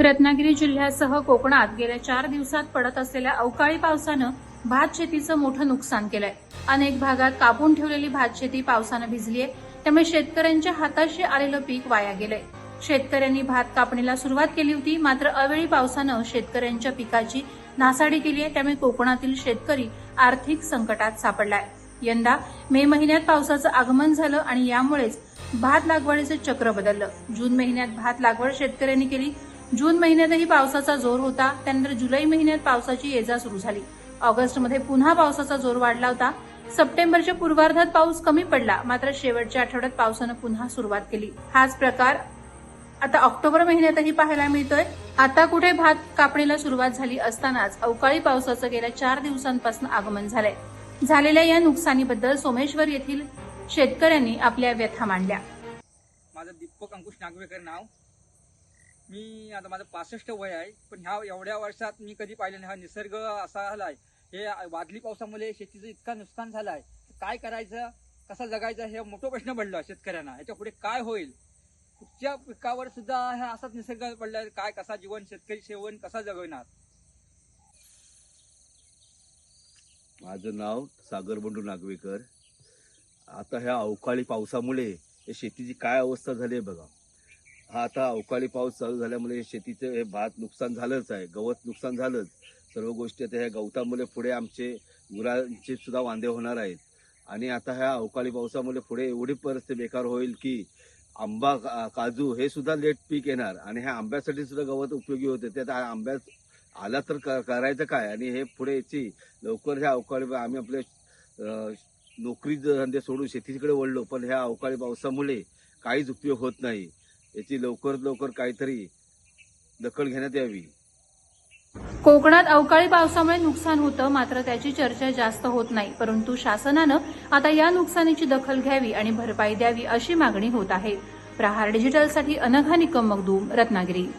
रत्नागिरी जिल्ह्यासह कोकणात गेल्या चार दिवसात पडत असलेल्या अवकाळी पावसानं भात शेतीचं मोठं नुकसान केलंय. अनेक भागात कापून ठेवलेली भात शेती पावसानं भिजलीय त्यामुळे शेतकऱ्यांच्या हाताशी आलेलं पीक वाया गेलंय. शेतकऱ्यांनी भात कापणीला सुरुवात केली होती मात्र अवेळी पावसानं शेतकऱ्यांच्या पिकाची नासाडी केली आहे. त्यामुळे कोकणातील शेतकरी आर्थिक संकटात सापडलाय. यंदा मे महिन्यात पावसाचं आगमन झालं आणि यामुळेच भात लागवडीचं चक्र बदललं. जून महिन्यात भात लागवड शेतकऱ्यांनी केली. जून महिन्यातही पावसाचा जोर होता त्यानंतर जुलै महिन्यात पावसाची येजा सुरू झाली. ऑगस्टमध्ये पुन्हा पावसाचा जोर वाढला होता. सप्टेंबरच्या पूर्वार्धात पाऊस कमी पडला मात्र शेवटच्या आठवड्यात पावसानं पुन्हा सुरुवात केली. हाच प्रकार आता ऑक्टोबर महिन्यातही पाहायला मिळतोय. आता कुठे भात कापणीला सुरुवात झाली असतानाच अवकाळी पावसाचं गेल्या चार दिवसांपासून आगमन झालंय. झालेल्या या नुकसानीबद्दल सोमेश्वर येथील शेतकऱ्यांनी आपल्या व्यथा मांडल्या. माझं दीपक अंकुश नागवेकर नाव. मी आता माझं पासष्ट वय आहे पण ह्या एवढ्या वर्षात मी कधी पाहिलं नाही. हा निसर्ग असा झालाय. हे वादळी पावसामुळे शेतीचं इतकं नुकसान झालंय. काय करायचं? कसा जगायचं? हे मोठं प्रश्न पडला शेतकऱ्यांना. याच्यापुढे काय होईल? कुठच्या पिकावर सुद्धा हा असाच निसर्ग पडला. काय कसा जीवन शेतकरी सेवन कसा जगवणार माझं नाव सागर बंडू नागवेकर. आता ह्या अवकाळी पावसामुळे या शेतीची काय अवस्था झाली आहे बघा. हा आता अवकाळी पाऊस चालू झाल्यामुळे शेतीचं हे भात नुकसान झालंच आहे गवत नुकसान झालंच. सर्व गोष्टी आता ह्या गवतामुळे पुढे आमचे गुरांचे सुद्धा वांदे होणार आहेत. आणि आता ह्या अवकाळी पावसामुळे पुढे एवढी परिस्थिती बेकार होईल की आंबा काजू हे सुद्धा लेट पीक येणार. आणि ह्या आंब्यासाठी सुद्धा गवत उपयोगी होते. त्यात आंब्यात आला तर क- करायचं काय? आणि हे पुढे याची लवकर ह्या अवकाळी आम्ही आपले नोकरी धंदे सोडून शेतीकडे वळलो. पण ह्या अवकाळी पावसामुळे काहीच उपयोग होत नाही. याची लवकरात लवकर काहीतरी दखल घेण्यात यावी. कोकणात अवकाळी पावसामुळे नुकसान होतं मात्र त्याची चर्चा जास्त होत नाही. परंतु शासनानं आता या नुकसानीची दखल घ्यावी आणि भरपाई द्यावी अशी मागणी होत आहे. प्रहार डिजिटलसाठी अनघा निकम मगदूम रत्नागिरी.